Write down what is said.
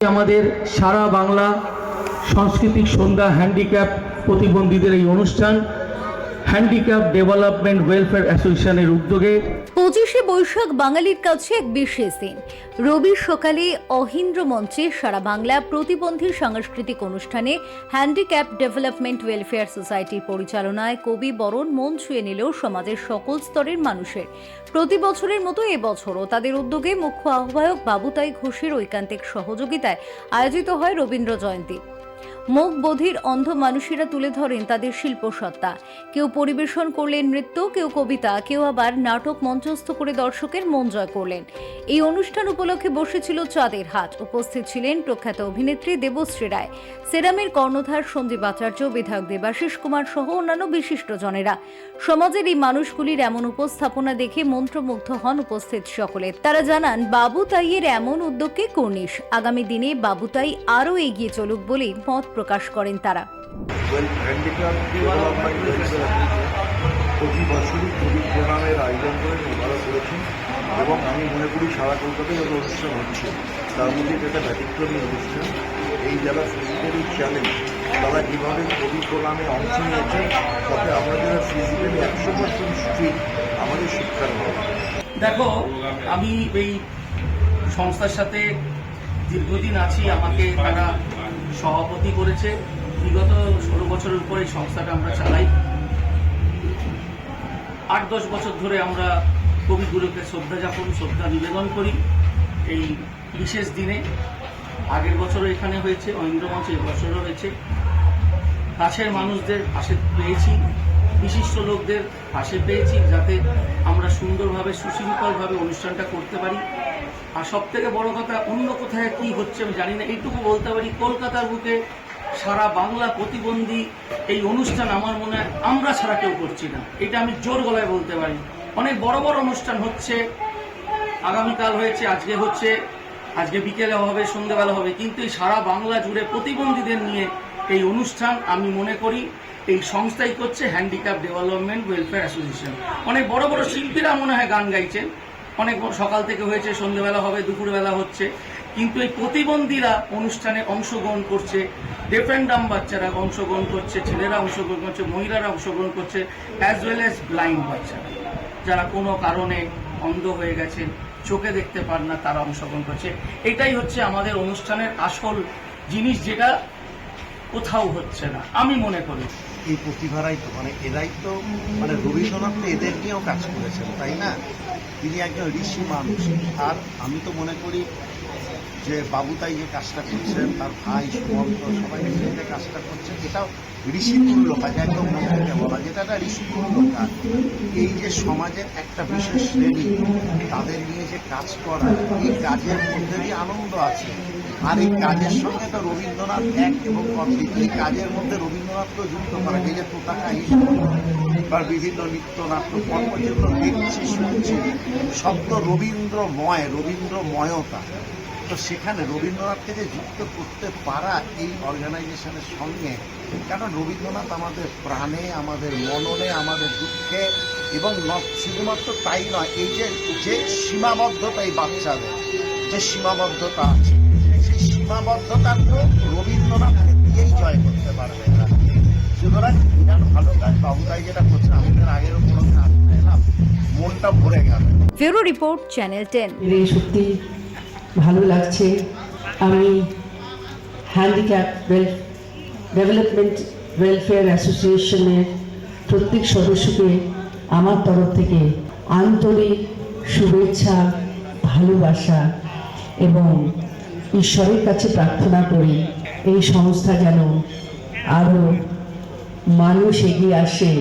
আমাদের সারা বাংলা সাংস্কৃতিক সন্ধ্যা হ্যান্ডিক্যাপ প্রতিবন্ধীদের এই অনুষ্ঠান। হ্যান্ডিক্যাপ ডেভেলপমেন্ট ওয়েলফেয়ার অ্যাসোসিয়েশনের উদ্যোগে পঁচিশে বৈশাখ বাঙালির কাছে এক বিশেষ দিন। রবি সকালে অহিন্দ্র মঞ্চে সারা বাংলা প্রতিবন্ধী সাংস্কৃতিক অনুষ্ঠানে হ্যান্ডিক্যাপ ডেভেলপমেন্ট ওয়েলফেয়ার সোসাইটির পরিচালনায় কবি বরণ মন ছুঁয়ে নিলেও সমাজের সকল স্তরের মানুষের। প্রতি বছরের মতো এবছরও তাদের উদ্যোগে মুখ্য আহ্বায়ক বাবুতাই ঘোষের ঐকান্তিক সহযোগিতায় আয়োজিত হয় রবীন্দ্র জয়ন্তী। মুখ বধির অন্ধ মানুষেরা তুলে ধরেন তাদের শিল্পসত্তা। কেউ পরিবেশন করলেন নৃত্য, কেউ কবিতা, কেউ আবার নাটক মঞ্চস্থ করে দর্শকের মন জয় করলেন। এই অনুষ্ঠান উপলক্ষে বসেছিল চাঁদের হাট। উপস্থিত ছিলেন প্রখ্যাত অভিনেত্রী দেবশ্রী রায়। সেরামের কর্ণধার সঞ্জীব আচার্য, বিধায়ক দেবাশিস কুমার সহ অন্যান্য বিশিষ্টজনেরা সমাজের এই মানুষগুলির এমন উপস্থাপনা দেখে মন্ত্রমুগ্ধ হন উপস্থিত সকলে। তারা জানান বাবু তাইয়ের এমন উদ্যোগকে কর্নিশ। আগামী দিনে বাবুতাই আরও এগিয়ে চলুক বলেই মত প্রকাশ করেন তারা। প্রতি বছরই কবি প্রোগ্রামের আয়োজন করে ওনারা করেছেন এবং আমি মনে করি সারা কলকাতায় যত অনুষ্ঠান হচ্ছে। তার মধ্যে একটা ব্যতিক্রমী অনুষ্ঠান এই যারা ফিজিক্যালি চ্যালেঞ্জ তারা যেভাবে কবি প্রোগ্রামে অংশ নিয়েছেন তাতে আমরা যারা ফিজিক্যালি একশো পার্সেন্ট স্ট্রিট আমাদের শিক্ষার হবে দেখো আমি এই সংস্থার সাথে দীর্ঘদিন আছি আমাকে তারা সভাপতি করেছে। বিগত ষোলো বছরের উপরে এই সংস্থাটা আমরা চালাই। আট দশ বছর ধরে আমরা কবিগুলোকে শ্রদ্ধা যাপন শ্রদ্ধা নিবেদন করি। এই বিশেষ দিনে আগের বছরও এখানে হয়েছে ঐন্দ্রমঞ্চ এই বছরও হয়েছে। কাছের মানুষদের পাশে পেয়েছি, বিশিষ্ট লোকদের পাশে পেয়েছি, যাতে আমরা সুন্দরভাবে সুশৃঙ্খলভাবে অনুষ্ঠানটা করতে পারি। আর সব থেকে বড় কথা, অন্য কোথায় কি হচ্ছে আমি জানি না। এইটুকু বলতে পারি, কলকাতার বুকে সারা বাংলা প্রতিবন্ধী এই অনুষ্ঠান আমার মনে হয় আমরা ছাড়া কেউ করছি না। এটা আমি জোর গলায় বলতে পারি। অনেক বড় বড় অনুষ্ঠান হচ্ছে, আগামীকাল হয়েছে, আজকে হচ্ছে, আজকে বিকেলে হবে, সন্ধ্যেবেলা হবে। কিন্তু এই সারা বাংলা জুড়ে প্রতিবন্ধীদের নিয়ে এই অনুষ্ঠান আমি মনে করি এই সংস্থাই করছে হ্যান্ডিক্যাপ ডেভেলপমেন্ট ওয়েলফেয়ার অ্যাসোসিয়েশন অনেক বড় বড় শিল্পীরা মনে হয় গান গাইছেন অনেক সকাল থেকে হয়েছে, সন্ধ্যেবেলা হবে, দুপুরবেলা হচ্ছে। কিন্তু এই প্রতিবন্ধীরা অনুষ্ঠানে অংশগ্রহণ করছে। ডেফ অ্যান্ড ডাম বাচ্চারা অংশগ্রহণ করছে, ছেলেরা অংশগ্রহণ করছে, মহিলারা অংশগ্রহণ করছে অ্যাজ ওয়েল অ্যাজ ব্লাইন্ড বাচ্চারা। যারা কোনো কারণে অন্ধ হয়ে গেছেন চোখে দেখতে পান না, তারা অংশগ্রহণ করছে। এটাই হচ্ছে আমাদের অনুষ্ঠানের আসল জিনিস যেটা কোথাও হচ্ছে না, আমি মনে করি। এই প্রতিভারাই তো মানে এরাই তো মানে রবীন্দ্রনাথ তো এদের নিয়েও কাজ করেছেন, তাই না? তিনি একজন ঋষি মানুষ। আর আমি তো মনে করি যে বাবুতাই যে কাজটা করছেন, তার ভাই সুমন্ত সবাই মিলে যে কাজটা করছেন, এটাও ঋষিতুল্য কাজ একদম মনে বলা, যেটা একটা ঋষিতুল্য কাজ এই যে সমাজের একটা বিশেষ শ্রেণি, তাদের নিয়ে যে কাজ করা, এই কাজের মধ্যে দিয়ে আনন্দ আছে। আর এই কাজের সঙ্গে তো রবীন্দ্রনাথ এক এবং অদ্বিত এই কাজের মধ্যে রবীন্দ্রনাথকে যুক্ত করা, এই যে পতাকা বা বিভিন্ন নৃত্য নাট্য কর্ম যেগুলো দেখছি, শুনছি। সব তো রবীন্দ্রময়, রবীন্দ্রময়তা। তো সেখানে রবীন্দ্রনাথকে যে যুক্ত করতে পারা এই অর্গানাইজেশনের সঙ্গে কারণ রবীন্দ্রনাথ আমাদের প্রাণে আমাদের মননে আমাদের দুঃখে এবং ন- শুধুমাত্র তাই নয় এই যে যে সীমাবদ্ধতা এই বাচ্চাদের যে সীমাবদ্ধতা আছে সেই সীমাবদ্ধতাকেও রবীন্দ্রনাথকে দিয়েই জয় করতে পারবে এরা। সুতরাং বিরাট ভালো কাজ বাবুদাই যেটা করছে আমি তার আগেরও কোনো কাজ এলাম মনটা ভরে গেল। Bureau report channel ten. সত্যি ভালো লাগছে। আমি হ্যান্ডিক্যাপ ওয়েল ডেভেলপমেন্ট ওয়েলফেয়ার অ্যাসোসিয়েশনের প্রত্যেক সদস্যকে আমার তরফ থেকে আন্তরিক শুভেচ্ছা, ভালোবাসা এবং ঈশ্বরের কাছে প্রার্থনা করি এই সংস্থা যেন আরও মানুষ এগিয়ে আসে।